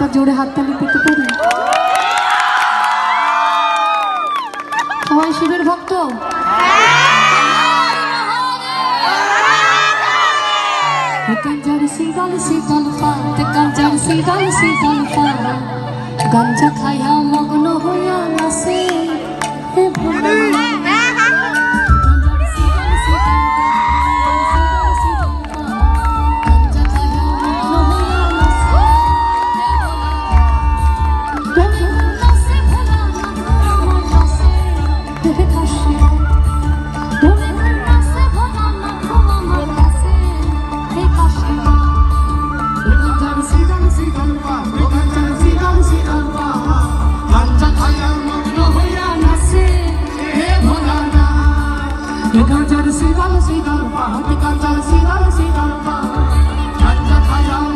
একটা জোরে হাততালি পেতে পারি? সবাই শিবের ভক্ত? গঞ্জা সিগাল গাঞ্জা খাই আমার শ্রীধর শ্রীধর শ্রীধর পাহাড় কাঁচার শ্রীধর শ্রীধর পাহাড়।